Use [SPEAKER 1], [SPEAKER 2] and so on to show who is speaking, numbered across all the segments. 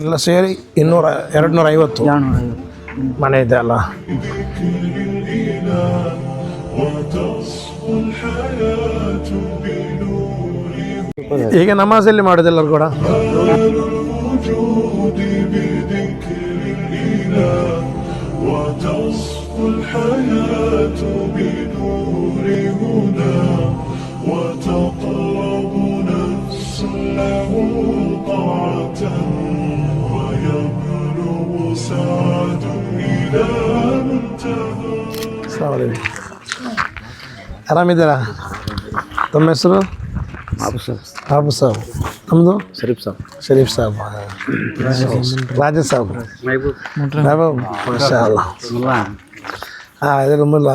[SPEAKER 1] ಎಲ್ಲ ಸೇರಿ ಇನ್ನೂರ ಎರಡು ನೂರ ಐವತ್ತು
[SPEAKER 2] ಎರಡ್ನೂರ ಐವತ್ತು
[SPEAKER 1] ಮನೆ ಇದೆ ಅಲ್ಲ ಈಗ ನಮಾಜಲ್ಲಿ ಮಾಡೋದೆಲ್ಲರೂ ಕೂಡ
[SPEAKER 3] وتصفو الحياة بنور
[SPEAKER 1] ಸಲಾಮ್ ಆರಾಮಿದ್ದೀರಾ ತಮ್ಮ ಹೆಸರು
[SPEAKER 2] ಬಾಬು ಸರ್
[SPEAKER 1] ಬಾಬು ಸಾಬ್ ನಮ್ಮದು
[SPEAKER 2] ಶರೀಫ್ ಸಾಬ್
[SPEAKER 1] ಶರೀಫ್ ಸಾಬ್ ರಾಜ ಸಾಬ್ ಮೆಹಬೂಬ್ ಮಾಶಾ ಅಲ್ಲ ಹಾಂ ಇದು ನಮ್ಮಲ್ಲ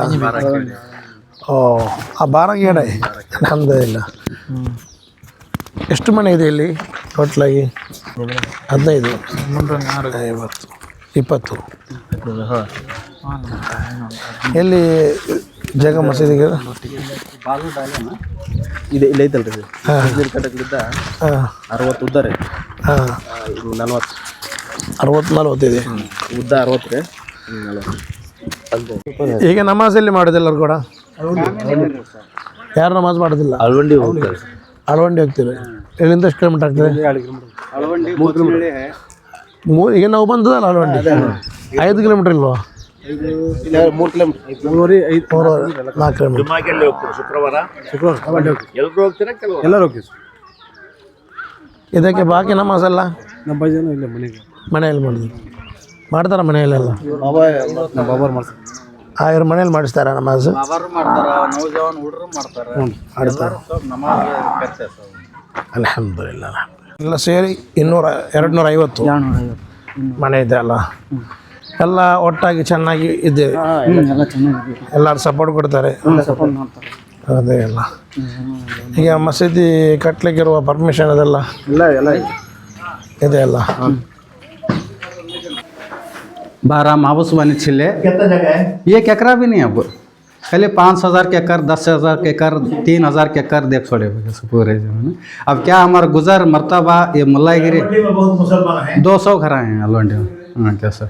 [SPEAKER 1] ಓ ಆ ಬಾರಗೇಡೆ ಇಲ್ಲ ಎಷ್ಟು ಮನೆ ಇದೆ ಇಲ್ಲಿ ಟೋಟ್ಲಾಗಿ ಹದಿನೈದು ಐವತ್ತು ಇಪ್ಪತ್ತು ಎಲ್ಲಿ ಜಾಗ ಮಸೀದಿಗೆ
[SPEAKER 2] ಇದೆ ಇಲ್ಲ ಐತಲ್ರಿ ಇದು. ಅರವತ್ತು ಉದ್ದ ರೀ. ಇದು ನಲ್ವತ್ತು.
[SPEAKER 1] ಅರವತ್ತು ನಲ್ವತ್ತಿದೆ
[SPEAKER 2] ಉದ್ದ ಅರವತ್ತು ರೀ ನಲ್ವತ್ತು.
[SPEAKER 1] ಈಗ ನಮಾಜಲ್ಲಿ ಮಾಡೋದೆಲ್ಲರೂ ಕೂಡ? ಯಾರು ನಮಾಜ್ ಮಾಡೋದಿಲ್ಲ?
[SPEAKER 2] ಅಳವಂಡಿ ಹೋಗ್ತಾರೆ.
[SPEAKER 1] ಅಳವಂಡಿ ಹೋಗ್ತೀವಿ ಎಲ್ಲಿಂದ ಎಷ್ಟು ಕಿಲೋಮೀಟರ್ ಆಗ್ತದೆ?
[SPEAKER 2] ಮೂರು
[SPEAKER 1] ಈಗ ನಾವು ಬಂದದಲ್ಲ ಅಳವಂಡಿ? ಐದು ಕಿಲೋಮೀಟರ್ ಇಲ್ವಾ?
[SPEAKER 2] ಮೂರು ಕಿಲೋಮೀಟರ್. ಐದು
[SPEAKER 1] ನಾಲ್ಕು ಕಿಲೋಮೀಟರ್.
[SPEAKER 2] ಶುಕ್ರವಾರ? ಎಲ್ಲರೂ ಹೋಗ್ತೀರಾ ಕೆಲವು ಎಲ್ಲರೂ ಹೋಗ್ತೀವಿ
[SPEAKER 1] ಇದಕ್ಕೆ ಬಾಕಿ ನಮಾಜ್ ಅಲ್ಲ
[SPEAKER 2] ನಮ್ಮ ಜನ ಇಲ್ಲ ಮನೆಗೆ.
[SPEAKER 1] ಮನೆಯಲ್ಲಿ ಮಾಡಿದ್ವಿ. ಮಾಡ್ತಾರ ಮನೆಯಲ್ಲೆಲ್ಲ?
[SPEAKER 2] ನಮ್ಮ ಬಾಬಾರ್ ಮಾಡ್ತಾರೆ.
[SPEAKER 1] ಆ ಇವ್ರ ಮನೇಲಿ ಮಾಡಿಸ್ತಾರ ನಮಾಜ್ ಅಲ್ಹಮ್ದುಲಿಲ್ಲ ಎಲ್ಲ ಸೇರಿ ಇನ್ನೂರ ಎರಡು ನೂರ ಐವತ್ತು ಮನೆ ಇದೆ ಅಲ್ಲ? ಎಲ್ಲ ಒಟ್ಟಾಗಿ ಚೆನ್ನಾಗಿ ಇದ್ದೇವೆ
[SPEAKER 2] ಎಲ್ಲ ಚೆನ್ನಾಗಿದೆ
[SPEAKER 1] ಎಲ್ಲರೂ ಸಪೋರ್ಟ್ ಕೊಡ್ತಾರೆ
[SPEAKER 2] ಸಪೋರ್ಟ್ ಮಾಡ್ತಾರೆ
[SPEAKER 1] ಅದೇ ಎಲ್ಲ ಈಗ ಮಸೀದಿ ಕಟ್ಲಿಕ್ಕಿರುವ ಪರ್ಮಿಷನ್ ಅದೆಲ್ಲ
[SPEAKER 2] ಇಲ್ಲ ಎಲ್ಲ
[SPEAKER 1] ಇದೆ ಅಲ್ಲ
[SPEAKER 4] बारह माबूस बने छिले
[SPEAKER 3] कितना जगह है
[SPEAKER 4] एक एकरा भी नहीं अब पहले पाँच हज़ार के कर दस हज़ार के कर तीन हज़ार के कर देख छोड़े हुए हैं पूरे जमीन अब क्या हमारा गुजर मरतबा ये मुल्लागिरी
[SPEAKER 3] मंडी में बहुत मुसलमान हैं
[SPEAKER 4] दो सौ घर हैं अलवंडी में हाँ क्या सर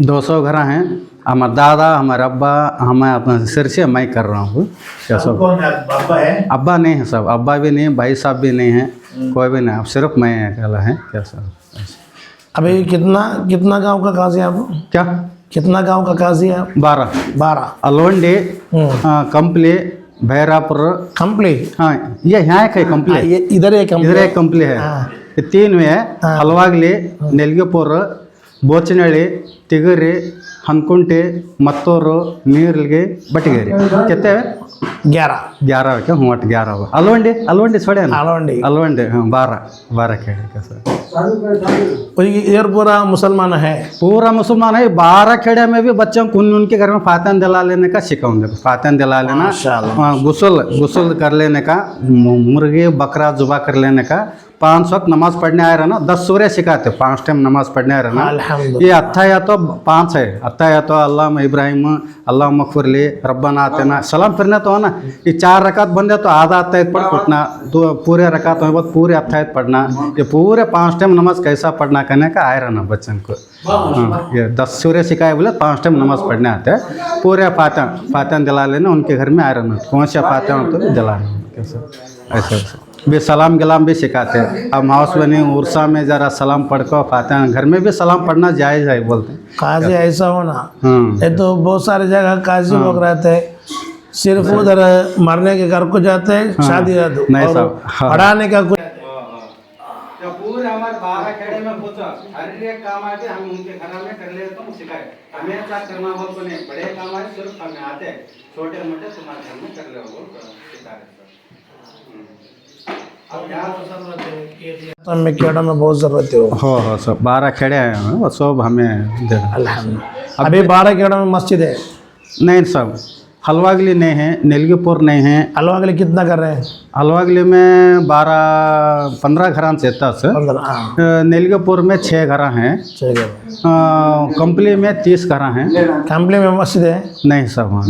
[SPEAKER 4] दो सौ घर हैं। हमारे दादा हमारे अब्बा हमें अपना सिर से मैं कर रहा हूँ। क्या सब?
[SPEAKER 3] कौन है?
[SPEAKER 4] अब्बा नहीं है सब। अब्बा भी नहीं भाई साहब भी नहीं है। कोई भी नहीं अब सिर्फ़ मैं अकेला है। क्या सर
[SPEAKER 1] अभी कितना कितना गाँव का काजी है आप?
[SPEAKER 4] क्या?
[SPEAKER 1] कितना गाँव का काजी है
[SPEAKER 4] बारह।
[SPEAKER 1] बारह।
[SPEAKER 4] अलवंडी
[SPEAKER 1] हम्म।
[SPEAKER 4] हाँ, कंपली भैरापुर।
[SPEAKER 1] कंपली?
[SPEAKER 4] हाँ ये यहाँ एक है कंपली।
[SPEAKER 1] ये इधर एक कंपली
[SPEAKER 4] इधर एक कंपली है।
[SPEAKER 1] हाँ।
[SPEAKER 4] तीन में है हलवागली नेलगिपुर ಬೋಚನಹಳ್ಳಿ ತಿಗರಿ ಹನ್ಕುಂಟಿ ಮತ್ತೂರು ನೀರ್ಲ್ಗಿ ಬಟಿಗೇರಿ. ಜೊತೆ ಗ್ಯಾರ. ना? अलवंडी। हाँ बारह बारह के है सर
[SPEAKER 1] इधर पूरा मुसलमान है।
[SPEAKER 4] पूरा मुसलमान है बारह खेड़े में भी बच्चों को उनके घर में फातन दिला लेने का सिखाऊँगे फातन दिला लेना। हाँ, गुसल गुसल कर लेने का मुर्गी बकरा जुबा कर लेने का। पाँच वक्त नमाज़ पढ़ने आए रहे ना दस सूर्य सिखाते पाँच टाइम नमाज़ पढ़ने आए रहे ना ये अत्था या तो पाँच है अत्था या तो अल्लाह इब्राहिम अल्लाह मखफुरली रब्बना आतेना। सलाम फिरने तो है ना ये चार रकात बन जाए तो आधा अत्तायत पढ़ उठना तो पूरे रकात होने बाद पूरे अत्तायत पढ़ना ये पूरे पाँच टाइम नमाज़ कैसा पढ़ना कहने का आए रहना बच्चन को। हाँ, ये दस सूर्य सिखाए बोले पाँच टाइम नमाज़ पढ़ने आते हैं। पूरे फातह फातह दिला लेना उनके घर में आए रहना कौन से फातह हो? तो दिला लेना कैसे ऐसे ऐसे। भी सलाम गलाम भी सिखाते हैं। अब हाउस बनी उर्सा में ज़रा सलाम पढ़ कर फातह घर में भी सलाम पढ़ना जायज़ है बोलते हैं।
[SPEAKER 1] काजी ऐसा होना
[SPEAKER 4] हाँ।
[SPEAKER 1] ये तो बहुत सारी जगह काजी लोग रहते हैं। सिर्फ़ उधर मरने के घर को जाते हैं शादी
[SPEAKER 4] नहीं
[SPEAKER 1] और
[SPEAKER 4] हाँ।
[SPEAKER 1] पढ़ाने का कुछ
[SPEAKER 4] पूरे हमारे बारह खेड़े में पूछो हर एक काम हम उनके घर में कर ले तो सिखाए हमें क्या करना हो तो नहीं बड़े काम आए सिर्फ़ हमें आते छोटे मोटे तुम्हारे घर में कर ले वो सिखा
[SPEAKER 1] खेड़ा में बहुत ज़रूरत है
[SPEAKER 4] हो हो सब बारह खेड़े हैं वो सब हमें
[SPEAKER 1] अभी बारह खेड़ा में मस्जिद है।
[SPEAKER 4] नहीं सब हलवागली नहीं है नेलगीपुर नहीं है।
[SPEAKER 1] लिए कितना कर रहे हैं?
[SPEAKER 4] हलवागली में बारह पंद्रह घर से सर
[SPEAKER 1] पंद्रह हाँ।
[SPEAKER 4] नेलगीपुर में छः घर हैं। कंपली में तीस घर हैं।
[SPEAKER 1] कंपनी में मस्जिद है?
[SPEAKER 4] नहीं सब हाँ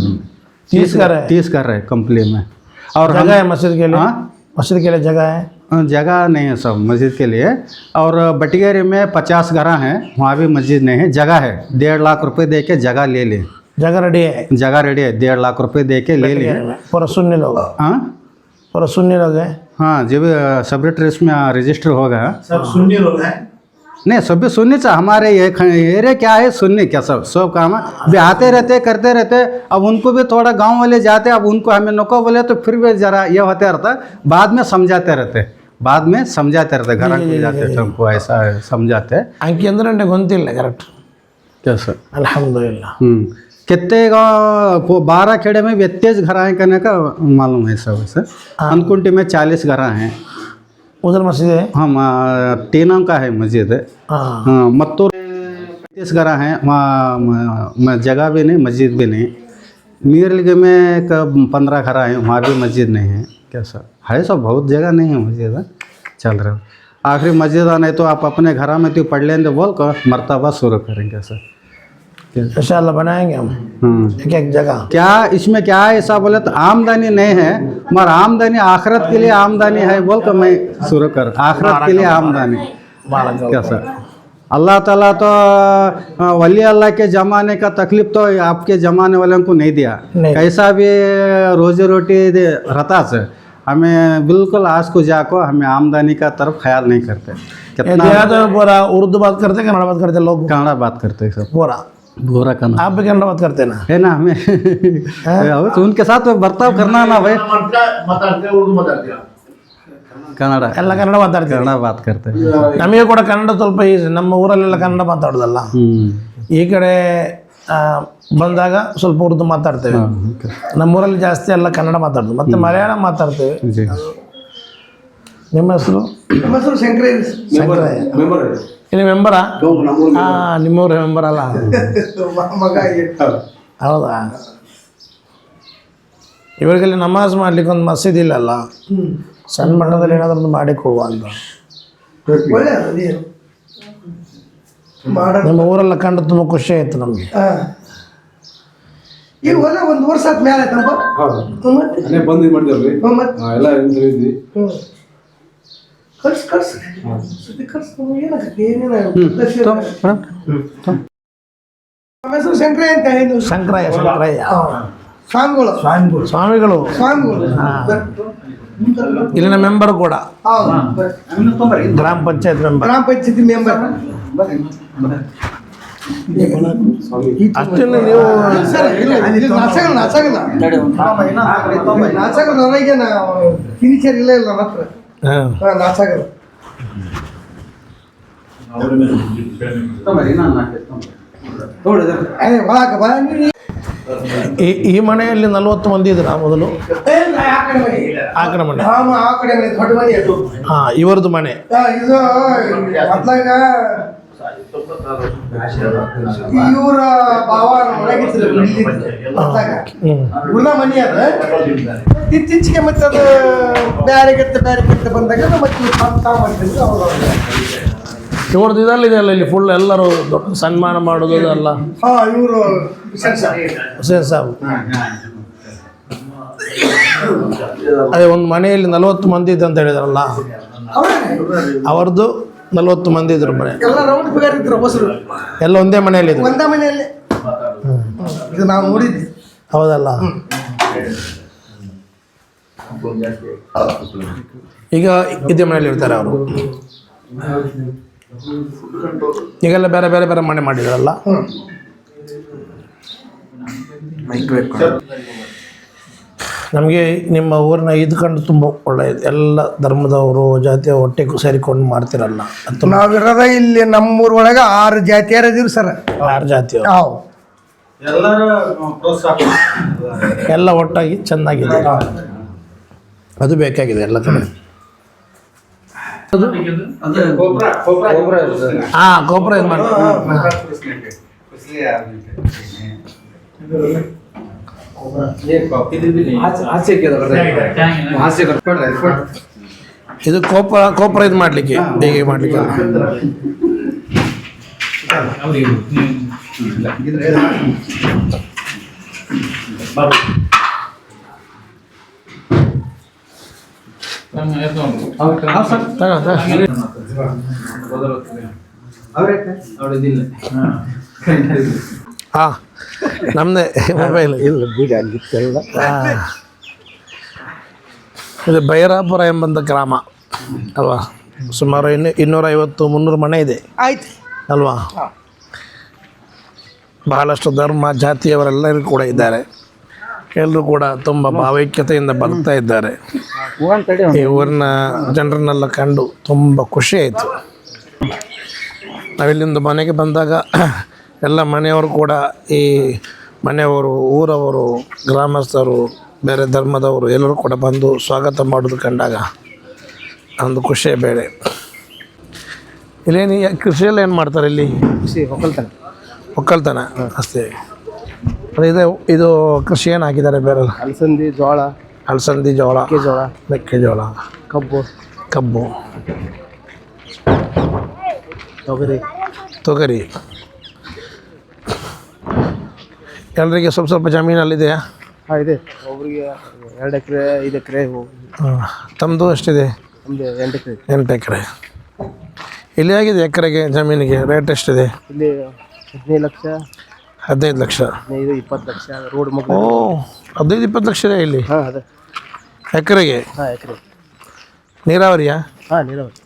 [SPEAKER 1] तीस घर है?
[SPEAKER 4] तीस घर है कंपली में। और हम
[SPEAKER 1] जगह है मस्जिद के लिए?
[SPEAKER 4] हाँ?
[SPEAKER 1] मस्जिद के लिए जगह है?
[SPEAKER 4] जगह नहीं है सब मस्जिद के लिए। और बटगेरी में पचास घर हैं वहाँ भी मस्जिद नहीं है जगह है। डेढ़ लाख रुपए दे के जगह ले ले।
[SPEAKER 1] जगह रेडी है
[SPEAKER 4] जगह रेडी है डेढ़ लाख रुपए दे के ले लिए।
[SPEAKER 1] पूरा शून्य लोग। पूरा शून्य लोग है।
[SPEAKER 4] हाँ जब सब सेपरेटरी में रजिस्टर होगा
[SPEAKER 3] सब शून्य लोग है?
[SPEAKER 4] नहीं सब भी सुनने से हमारे ये एरिया क्या है? सुनने क्या सब सब काम है। भी आते रहते करते रहते अब उनको भी थोड़ा गाँव वाले जाते अब उनको हमें नको बोले तो फिर भी जरा ये होते रहता। बाद में समझाते रहते। बाद में समझाते रहते घर में जाते हमको ऐसा समझाते।
[SPEAKER 1] अंकी अंदर करेक्ट क्या
[SPEAKER 4] सर?
[SPEAKER 1] अलहमदुल्ला
[SPEAKER 4] हम्म। कितने को बारह खेड़े में भी तेज घर आए करने का मालूम है सब वैसे अनकुंटी में चालीस घर हैं।
[SPEAKER 1] उधर मस्जिद है?
[SPEAKER 4] हम आ, तीनों का है मस्जिद।
[SPEAKER 1] हाँ।
[SPEAKER 4] हाँ मत्तूर पैंतीस घर हैं वहाँ जगह भी नहीं मस्जिद भी नहीं। नीरलिग में एक पंद्रह घर हैं वहाँ भी मस्जिद नहीं है। क्या सर है सब बहुत जगह नहीं है मस्जिद चल रहा है। आखिरी मस्जिद नहीं तो आप अपने घर में तो पढ़ लेंगे बोल कर मरतबा शुरू करेंगे सर।
[SPEAKER 1] इंशाल्लाह बनाएँगे हम।
[SPEAKER 4] हम्म।
[SPEAKER 1] एक एक जगह।
[SPEAKER 4] क्या इसमें क्या है ऐसा बोले तो आमदनी नहीं है मगर आमदनी आखरत के लिए आमदनी है बोल तो मैं शुरू कर। आखरत के लिए आमदनी। क्या सर? अल्लाह ताला तो वली अल्लाह के ज़माने का तकलीफ़ तो आपके ज़माने वालों को नहीं दिया। कैसा भी रोजी रोटी रहता से हमें बिल्कुल आज को जाको हमें आमदनी का तरफ़ ख्याल नहीं करते। कितना
[SPEAKER 1] में पूरा उर्दू बात करते कन्नड़ बात करते लोग?
[SPEAKER 4] कन्नड़ा बात करते सब
[SPEAKER 1] पूरा।
[SPEAKER 4] भोरा कन्नड़
[SPEAKER 1] आप भी कन्नड़ बात करते ना
[SPEAKER 4] है ना हमें अब तो उनके साथ बर्ताव करना ना भाई
[SPEAKER 3] ಮಾತಾಡ್ತೇವೆ ಉರ್ದು ಮಾತಾಡ್ತೀರಾ
[SPEAKER 4] ಕನ್ನಡ
[SPEAKER 1] ಎಲ್ಲ ಕನ್ನಡ ಮಾತಾಡ್ತೀವಿ
[SPEAKER 4] ಕನ್ನಡ ಮಾತು ಕರ್ತಾರೆ
[SPEAKER 1] ನಮಗೆ ಕೂಡ ಕನ್ನಡ ಸ್ವಲ್ಪ ಈಸಿ ನಮ್ಮ ಊರಲ್ಲೆಲ್ಲ ಕನ್ನಡ ಮಾತಾಡೋದಲ್ಲ
[SPEAKER 4] ಹ್ಮ್
[SPEAKER 1] ಈ ಕಡೆ ಆ, ಬಂದಾಗ ಸ್ವಲ್ಪ ಉರ್ದು ಮಾತಾಡ್ತೇವೆ ನಮ್ಮೂರಲ್ಲಿ ಜಾಸ್ತಿ ಎಲ್ಲ ಕನ್ನಡ ಮಾತಾಡೋದು ಮತ್ತೆ ಮಲಯಾಳ ಮಾತಾಡ್ತೇವೆ
[SPEAKER 4] ಜಿ
[SPEAKER 1] ನಿಮ್ಮ ಹೆಸರು
[SPEAKER 2] ನಮ್ಮ
[SPEAKER 1] ಮೆಂಬರಾ ಹಾಂ ನಿಮ್ಮವ್ರ ಮೆಂಬರ್ ಅಲ್ಲ.
[SPEAKER 2] ಮಗ
[SPEAKER 1] ಹೌದಾ? ಇವರಿಗೆಲ್ಲಿ ನಮಾಜ್ ಮಾಡ್ಲಿಕ್ಕೆ ಒಂದು ಮಸೀದಿ ಇಲ್ಲಲ್ಲ? ಸಣ್ಣ ಮಟ್ಟದಲ್ಲಿ ಏನಾದ್ರೂ ಒಂದು ಮಾಡಿ ಕೊಡುವ ಅಂತ. ನಮ್ಮ ಊರೆಲ್ಲ ಕಂಡು ತುಂಬ ಖುಷಿ ಆಯ್ತು ನಮಗೆ.
[SPEAKER 2] ಈಗ ಹೊಲ ಒಂದು ವರ್ಷ ಆದ್ಮೇಲೆ
[SPEAKER 5] ಆಯ್ತು ಬಂದು
[SPEAKER 2] ಮತ್ತೆ
[SPEAKER 5] ಎಲ್ಲ
[SPEAKER 2] ಹ್ಞೂ ಕಳ್ಸಿ ಕಳ್ಸಿ. ಸುದ್ದಿ ಕಳ್ಸಿ ಏನಾಗುತ್ತೆ ಏನೇನಾಗುತ್ತೆ ಶಂಕರಯ್ಯ ಅಂತ ಹೇಳಿದ್ರು
[SPEAKER 1] ಶಂಕರಯ್ಯ ಶಂಕರಯ್ಯ.
[SPEAKER 2] ಸ್ವಾಮಿಗಳು.
[SPEAKER 1] ಸ್ವಾಮಿಗಳು.
[SPEAKER 2] ಸ್ವಾಮಿಗಳು.
[SPEAKER 1] ಇಲ್ಲಿನ ಮೆಂಬರ್ ಕೂಡ.
[SPEAKER 2] ಹೌದು
[SPEAKER 1] ಗ್ರಾಮ ಪಂಚಾಯತ್ ಮೆಂಬರ್.
[SPEAKER 2] ಗ್ರಾಮ ಪಂಚಾಯತಿ ಮೆಂಬರ್.
[SPEAKER 1] ಅಷ್ಟೇನು ನೀವು
[SPEAKER 2] ಸರ್ ಇಲ್ಲ ಇಲ್ಲಿ ನಾಚಗಲ್ಲ ನಾಚಗಲ್ಲ. ನಾಚಗಲ್ಲ ನನಗೆ ಫಿನಿಚರ್ ಇಲ್ಲ ಇಲ್ಲ ನನ್ನ
[SPEAKER 1] ಈ ಈ ಮನೆಯಲ್ಲಿ ನಲವತ್ತು ಮಂದಿ ಇದ್ರ ಮೊದಲು?
[SPEAKER 2] ಏ, ನಾ ಆ ಕಡೆ ಮನೆ. ಹಾ, ಕಡೆ ಮನೆ, ಇದು ಭಾವ ಒಳಗಿದ್ರು ಮನೆ ಅದ? ಇತ್ತೀಚೆಗೆ ಮತ್ತೆ ಅದು ಬ್ಯಾರೆ ಕೆತ್ತ ಬ್ಯಾರೆ ಕೆತ್ತ ಬಂದಾಗ ಮತ್ತೆ ಇವ್ರು
[SPEAKER 1] ಇವ್ರದ್ದು ಇದೆಲ್ಲ ಇದೆಯಲ್ಲ ಇಲ್ಲಿ ಫುಲ್ ಎಲ್ಲರೂ ದೊಡ್ಡ ಸನ್ಮಾನ ಮಾಡೋದು ಅಲ್ಲ
[SPEAKER 2] ಹಾ ಇವರು
[SPEAKER 1] ಹುಸೇನ್ ಸಾಬ್ ಅದೇ ಒಂದು ಮನೆಯಲ್ಲಿ ನಲವತ್ತು ಮಂದಿ ಇದ್ದಂತ ಅಂತ ಹೇಳಿದ್ರಲ್ಲ
[SPEAKER 2] ಅವರೇ
[SPEAKER 1] ಅವರದ್ದು ನಲವತ್ತು ಮಂದಿ ಇದ್ರು ಮನೆ.
[SPEAKER 2] ಎಲ್ಲ ರೌಂಡ್ ಇದ್ರು ಹೊಸರು.
[SPEAKER 1] ಎಲ್ಲ ಒಂದೇ ಮನೆಯಲ್ಲಿ ಇದ್ರು.
[SPEAKER 2] ಒಂದೇ ಮನೆಯಲ್ಲಿ. ಇದು ನಾವು ನೋಡಿದ್ವಿ.
[SPEAKER 1] ಹೌದಲ್ಲ? ಈಗ ಇದೇ ಮನೆಯಲ್ಲಿ ಇರ್ತಾರೆ ಅವರು. ಈಗೆಲ್ಲ ಬೇರೆ ಬೇರೆ ಬೇರೆ ಮನೆ ಮಾಡಿದಾರಲ್ಲ? ನಮಗೆ ನಿಮ್ಮ ಊರಿನ ಇದು ಕಂಡು ತುಂಬ ಒಳ್ಳೆಯದು. ಎಲ್ಲ ಧರ್ಮದವರು ಜಾತಿಯ ಹೊಟ್ಟೆ ಸೇರಿಕೊಂಡು ಮಾಡ್ತಿರಲ್ಲ ಅಂತ.
[SPEAKER 2] ನಾವಿರೋದ ಇಲ್ಲಿ ನಮ್ಮೂರ ಒಳಗೆ ಆರು ಜಾತಿಯರ ಇದೀವಿ ಸರ್.
[SPEAKER 1] ಆರು ಜಾತಿಯ
[SPEAKER 2] ಹಾವು.
[SPEAKER 4] ಎಲ್ಲರೂ ಪ್ರೋತ್ಸಾಹ
[SPEAKER 1] ಎಲ್ಲ ಒಟ್ಟಾಗಿ ಚೆನ್ನಾಗಿದೆ. ಅದು ಬೇಕಾಗಿದೆ ಎಲ್ಲ ಕಡೆ. ಹಾಂ ಗೊಬ್ಬರ ಇದು. ಮಾಡಿ ಇದು ಕೋಪರ ಕೋಪರ ಇದು ಮಾಡಲಿಕ್ಕೆ ಹೇಗೆ ಮಾಡಲಿಕ್ಕೆ ತಗೋ, ತಗೋ. ಹಾಂ ನಮ್ಮದೇ ಮೊಬೈಲ್
[SPEAKER 6] ಇಲ್ಲ ಬಿಡಿ ಅಲ್ಲಿತ್ತೆಲ್ಲ
[SPEAKER 1] ಇದು ಬೈರಾಪುರ ಎಂಬಂಥ ಗ್ರಾಮ ಅಲ್ವಾ? ಸುಮಾರು ಇನ್ನು ಇನ್ನೂರೈವತ್ತು ಮುನ್ನೂರು ಮನೆ ಇದೆ.
[SPEAKER 6] ಆಯ್ತು.
[SPEAKER 1] ಅಲ್ವಾ? ಬಹಳಷ್ಟು ಧರ್ಮ ಜಾತಿಯವರೆಲ್ಲರೂ ಕೂಡ ಇದ್ದಾರೆ. ಎಲ್ಲರೂ ಕೂಡ ತುಂಬ ಭಾವೈಕ್ಯತೆಯಿಂದ ಬರ್ತಾ ಇದ್ದಾರೆ. ಈ ಊರಿನ ಜನರನ್ನೆಲ್ಲ ಕಂಡು ತುಂಬ ಖುಷಿ ಆಯಿತು. ನಾವಿಲ್ಲಿಂದ ಮನೆಗೆ ಬಂದಾಗ ಎಲ್ಲ ಮನೆಯವರು ಕೂಡ ಈ ಮನೆಯವರು ಊರವರು ಗ್ರಾಮಸ್ಥರು ಬೇರೆ ಧರ್ಮದವರು ಎಲ್ಲರೂ ಕೂಡ ಬಂದು ಸ್ವಾಗತ ಮಾಡೋದು ಕಂಡಾಗ ಒಂದು ಖುಷಿಯೇ ಬೇರೆ ಇಲ್ಲೇನು ಕೃಷಿಯಲ್ಲಿ ಏನು ಮಾಡ್ತಾರೆ ಇಲ್ಲಿ?
[SPEAKER 6] ಕೃಷಿ ಒಕ್ಕಲ್ತನ.
[SPEAKER 1] ಒಕ್ಕಲ್ತನ ಅಷ್ಟೇ. ಅದೇ ಇದು ಇದು ಕೃಷಿ ಏನು ಹಾಕಿದ್ದಾರೆ ಬೇರೆ?
[SPEAKER 6] ಅಲಸಂದಿ ಜೋಳ.
[SPEAKER 1] ಅಲಸಂದಿ ಜೋಳ.
[SPEAKER 6] ಜೋಳ.
[SPEAKER 1] ಮೆಕ್ಕೆಜೋಳ
[SPEAKER 6] ಕಬ್ಬು.
[SPEAKER 1] ಕಬ್ಬು.
[SPEAKER 6] ತೊಗರಿ.
[SPEAKER 1] ತೊಗರಿ. ಎಲ್ಲರಿಗೆ ಸ್ವಲ್ಪ ಸ್ವಲ್ಪ ಜಮೀನಲ್ಲಿದೆಯಾ
[SPEAKER 6] ಹಾಂ ಇದೆ. ಒಬ್ಬರಿಗೆ ಎರಡು ಎಕರೆ ಐದು ಎಕರೆ
[SPEAKER 1] ತಮ್ಮದು ಎಷ್ಟಿದೆ?
[SPEAKER 6] ನಮ್ಮದು ಎಂಟು ಎಕರೆ.
[SPEAKER 1] ಎಂಟು ಎಕರೆ. ಇಲ್ಲಿ ಆಗಿದೆ ಎಕರೆಗೆ ಜಮೀನಿಗೆ ರೇಟ್ ಎಷ್ಟಿದೆ?
[SPEAKER 6] ಇಲ್ಲಿ ಹದಿನೈದು ಲಕ್ಷ.
[SPEAKER 1] ಹದಿನೈದು ಲಕ್ಷ.
[SPEAKER 6] ಹದಿನೈದು ಇಪ್ಪತ್ತು ಲಕ್ಷ. ರೋಡ್
[SPEAKER 1] ಓ
[SPEAKER 6] ಮಗ್ಳು
[SPEAKER 1] ಹದಿನೈದು ಇಪ್ಪತ್ತು ಲಕ್ಷ ಇದೆ ಇಲ್ಲಿ?
[SPEAKER 6] ಹಾಂ ಅದೇ.
[SPEAKER 1] ಎಕರೆಗೆ?
[SPEAKER 6] ಹಾಂ ಎಕರೆ.
[SPEAKER 1] ನೀರಾವರಿಯಾ?
[SPEAKER 6] ಹಾಂ ನೀರಾವರಿ.